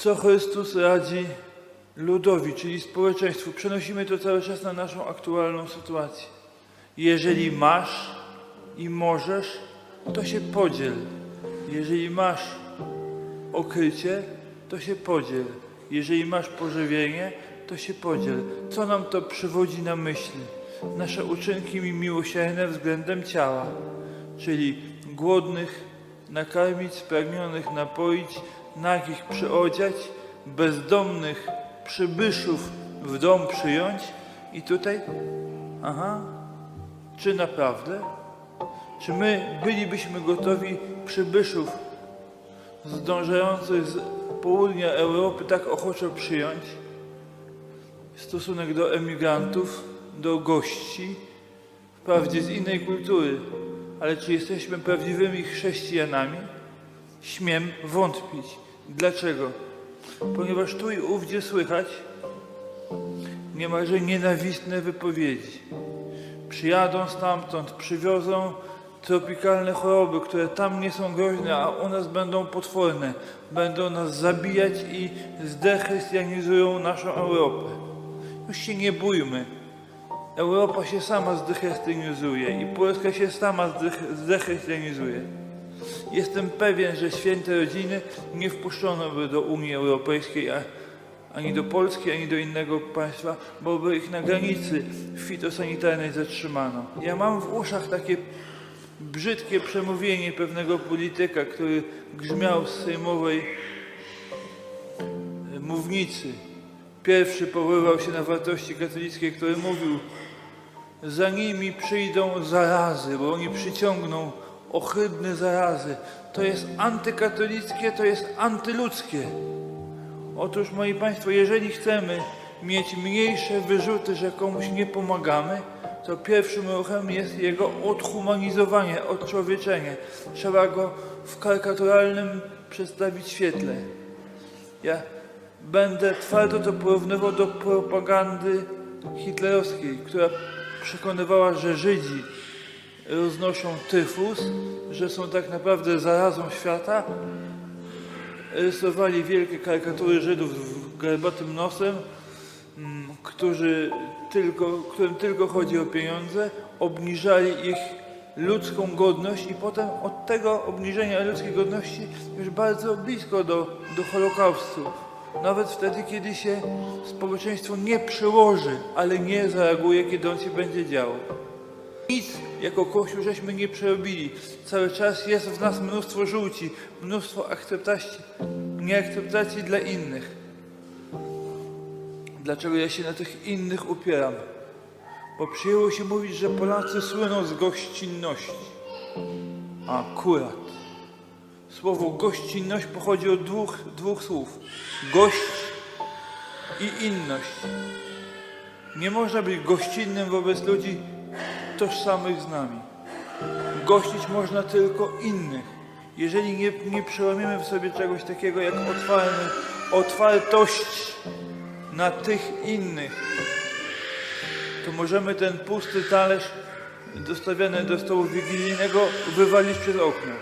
co Chrystus radzi ludowi, czyli społeczeństwu. Przenosimy to cały czas na naszą aktualną sytuację. Jeżeli masz i możesz, to się podziel. Jeżeli masz okrycie, to się podziel. Jeżeli masz pożywienie, to się podziel. Co nam to przywodzi na myśli? Nasze uczynki mi miłosierne względem ciała, czyli głodnych nakarmić, spragnionych napoić, nagich przyodziać, bezdomnych przybyszów w dom przyjąć i tutaj, aha, czy naprawdę? Czy my bylibyśmy gotowi przybyszów zdążających z południa Europy tak ochoczo przyjąć? Stosunek do emigrantów, do gości, wprawdzie z innej kultury, ale czy jesteśmy prawdziwymi chrześcijanami? Śmiem wątpić. Dlaczego? Ponieważ tu i ówdzie słychać niemalże nienawistne wypowiedzi. Przyjadą stamtąd, przywiozą tropikalne choroby, które tam nie są groźne, a u nas będą potworne. Będą nas zabijać i zdechrystianizują naszą Europę. Już się nie bójmy. Europa się sama zdechrystianizuje i Polska się sama zdech- zdechrystianizuje. Jestem pewien, że święte rodziny nie wpuszczono by do Unii Europejskiej, ani do Polski, ani do innego państwa, bo by ich na granicy fitosanitarnej zatrzymano. Ja mam w uszach takie brzydkie przemówienie pewnego polityka, który grzmiał z sejmowej e, mównicy. Pierwszy powoływał się na wartości katolickie, który mówił, za nimi przyjdą zarazy, bo oni przyciągną ohydne zarazy. To jest antykatolickie, to jest antyludzkie. Otóż, moi Państwo, jeżeli chcemy mieć mniejsze wyrzuty, że komuś nie pomagamy, to pierwszym ruchem jest jego odhumanizowanie, odczłowieczenie. Trzeba go w karykaturalnym przedstawić świetle. Ja będę twardo to porównywał do propagandy hitlerowskiej, która przekonywała, że Żydzi roznoszą tyfus, że są tak naprawdę zarazą świata. Rysowali wielkie karykatury Żydów z garbatym nosem, mm, którzy tylko, którym tylko chodzi o pieniądze, obniżali ich ludzką godność i potem od tego obniżenia ludzkiej godności już bardzo blisko do, do Holokaustu. Nawet wtedy, kiedy się społeczeństwo nie przełoży, ale nie zareaguje, kiedy on się będzie działo. Nic jako Kościół żeśmy nie przerobili. Cały czas jest w nas mnóstwo żółci, mnóstwo akceptacji, nieakceptacji dla innych. Dlaczego ja się na tych innych upieram? Bo przyjęło się mówić, że Polacy słyną z gościnności. Akurat. Słowo gościnność pochodzi od dwóch, dwóch słów. Gość i inność. Nie można być gościnnym wobec ludzi tożsamych z nami. Gościć można tylko innych. Jeżeli nie, nie przełamiemy w sobie czegoś takiego jak otwarty, otwartość na tych innych, to możemy ten pusty talerz dostawiany do stołu wigilijnego wywalić przez okno.